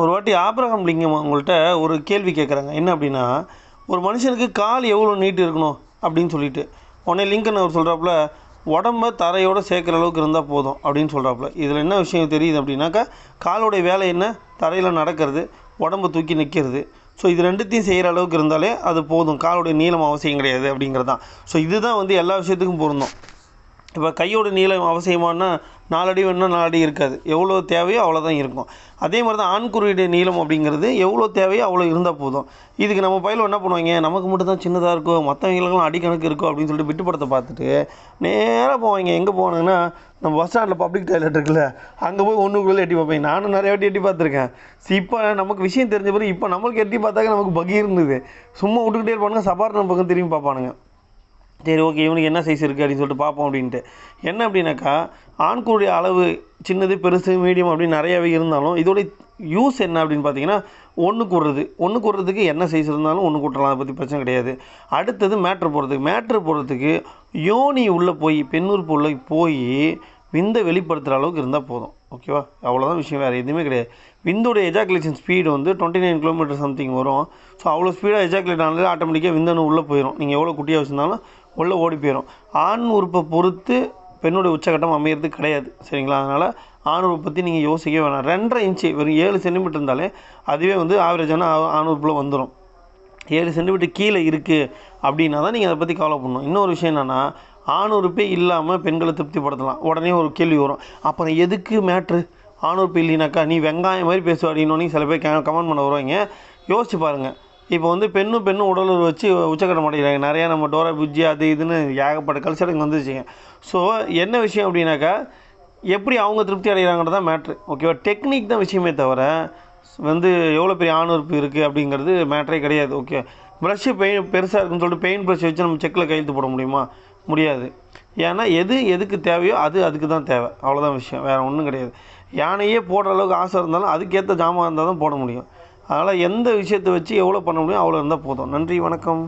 ஒரு வாட்டி ஆப்ரஹாம் லிங்கம் உங்கள்கிட்ட ஒரு கேள்வி கேட்குறாங்க என்ன அப்படின்னா ஒரு மனுஷனுக்கு கால் எவ்வளோ நீட்டு இருக்கணும் அப்படின்னு சொல்லிட்டு. உடனே லிங்கன் அவர் சொல்கிறாப்புல உடம்ப தரையோட சேர்க்குற அளவுக்கு இருந்தால் போதும் அப்படின்னு சொல்கிறாப்புல இதில் என்ன விஷயம் தெரியுது அப்படின்னாக்கா காலோடைய வேலை என்ன? தரையில் நடக்கிறது உடம்ப தூக்கி நிற்கிறது ஸோ இது ரெண்டுத்தையும் செய்கிற அளவுக்கு இருந்தாலே அது போதும். காலோடைய நீளம் அவசியம் கிடையாது அப்படிங்கிறது தான் ஸோ இதுதான் வந்து எல்லா விஷயத்துக்கும் பொருந்தும். இப்போ கையோட நீளம் அவசியமானா நாலடி வேணும்னா நாலடி இருக்காது. எவ்வளோ தேவையோ அவ்வளோதான் இருக்கும். அதே மாதிரி தான் ஆண்குறியுடைய நீளம் அப்படிங்கிறது எவ்வளோ தேவையோ அவ்வளோ இருந்தால் போதும். இதுக்கு நம்ம பயிலும் என்ன பண்ணுவாங்க? நமக்கு மட்டும் தான் சின்னதாக இருக்கும் மற்றவங்களுக்கெல்லாம் அடிக்கணக்கு இருக்கும் அப்படின்னு சொல்லிட்டு விட்டுப்படத்தை பார்த்துட்டு நேராக போவாங்க. எங்கே போனாங்கன்னா நம்ம பஸ் ஸ்டாண்டில் பப்ளிக் டாய்லெட் இருக்குல்ல அங்கே போய் ஒன்றுக்குள்ளே எட்டி பார்ப்பேன். நானும் நிறைய வாட்டி எட்டி பார்த்துருக்கேன். இப்போ நமக்கு விஷயம் தெரிஞ்ச பிறகு இப்போ நம்மளுக்கு எட்டி பார்த்தாக்க நமக்கு பகி இருந்தது. சும்மா விட்டுக்கிட்டே இருப்பானுங்க. சபாரணம் பக்கம் திரும்பி பார்ப்பானுங்க. சரி ஓகே இவனுக்கு என்ன சைஸ் இருக்குது அப்படின்னு சொல்லிட்டு பார்ப்போம் அப்படின்ட்டு. என்ன அப்படின்னாக்கா ஆண்குடைய அளவு சின்னது பெருசு மீடியம் அப்படின்னு நிறையாவே இருந்தாலும் இதோடைய யூஸ் என்ன அப்படின்னு பார்த்தீங்கன்னா ஒன்று கூடுறது. ஒன்று கூடுறதுக்கு என்ன சைஸ் இருந்தாலும் ஒன்று கூட்டலாம் அதை பற்றி பிரச்சனை கிடையாது. அடுத்தது மேட்ரு போடுறதுக்கு. மேட்ரு போடுறதுக்கு யோனி உள்ளே போய் பெண்ணுறுப்பு உள்ளே போய் விந்தை வெளிப்படுத்துகிற அளவுக்கு இருந்தால் போதும். ஓகேவா அவ்வளோதான் விஷயம் வேறு எதுவுமே கிடையாது. விந்தோடைய எஜாகுலேஷன் ஸ்பீடு வந்து டுவெண்ட்டி நைன் கிலோமீட்டர் சம்திங் வரும் ஸோ அவ்வளோ ஸ்பீடாக எஜாகுலேட் ஆனது ஆட்டோமேட்டிக்காக விந்தனு உள்ளே போயிடும் நீங்கள் எவ்வளோ குட்டியாக வச்சுருந்தாலும் உள்ளே ஓடி போயிடும் ஆண் உறுப்பை பொறுத்து பெண்ணுடைய உச்சகட்டம் அமையிறது கிடையாது. சரிங்களா? அதனால் ஆண் உறுப்பை பற்றி நீங்கள் யோசிக்கவே வேணாம். ரெண்டரை இன்ச்சு வெறும் ஏழு சென்டிமீட்டர் இருந்தாலே அதுவே வந்து ஆவரேஜான ஆண் உறுப்பில் வந்துடும் ஏழு சென்டிமீட்டர் கீழே இருக்குது அப்படின்னா தான் நீங்கள் அதை பற்றி கவலை பண்ணணும் இன்னொரு விஷயம் என்னென்னா ஆண் உறுப்பே இல்லாமல் பெண்களை திருப்திப்படுத்தலாம். உடனே ஒரு கேள்வி வரும். அப்புறம் எதுக்கு மேட்ரு ஆண் உறுப்பு இல்லைனாக்கா நீ வெங்காயம் மாதிரி பேசுவ அப்படின்னு சில பேர் கமெண்ட் பண்ண வருவாங்க. யோசிச்சு பாருங்கள் இப்போ வந்து பெண்ணும் பெண்ணும் உடல் வச்சு உச்சக்கட்ட மாட்டேங்கிறாங்க. நிறையா நம்ம டோரா புஜ்ஜி அது இதுன்னு ஏகப்பட்ட கல்ச்சர் இங்கே வந்துச்சுங்க. ஸோ என்ன விஷயம் அப்படின்னாக்கா எப்படி அவங்க திருப்தி அடைகிறாங்கன்றது தான் மேட்ரு ஓகேவா டெக்னிக் தான் விஷயமே தவிர வந்து எவ்வளோ பெரிய ஆணுறுப்பு இருக்குது அப்படிங்கிறது மேட்ரே கிடையாது. ஓகே ப்ரஷ்ஷு பெயின் பெருசாக இருக்குன்னு சொல்லிட்டு பெயிண்ட் ப்ரஷ் வச்சு நம்ம செக்கில் கையெழுத்து போட முடியுமா? முடியாது. ஏன்னா எது எதுக்கு தேவையோ அது அதுக்கு தான் தேவை. அவ்வளோதான் விஷயம். வேறு ஒன்றும் கிடையாது. யானையே போடுற அளவுக்கு ஆசை இருந்தாலும் அதுக்கேற்ற ஜாமான் இருந்தால் தான் போட முடியும். அதனால் எந்த விஷயத்தை வச்சு எவ்வளோ பண்ண முடியும் அவ்வளோ இருந்தால் போதும். நன்றி வணக்கம்.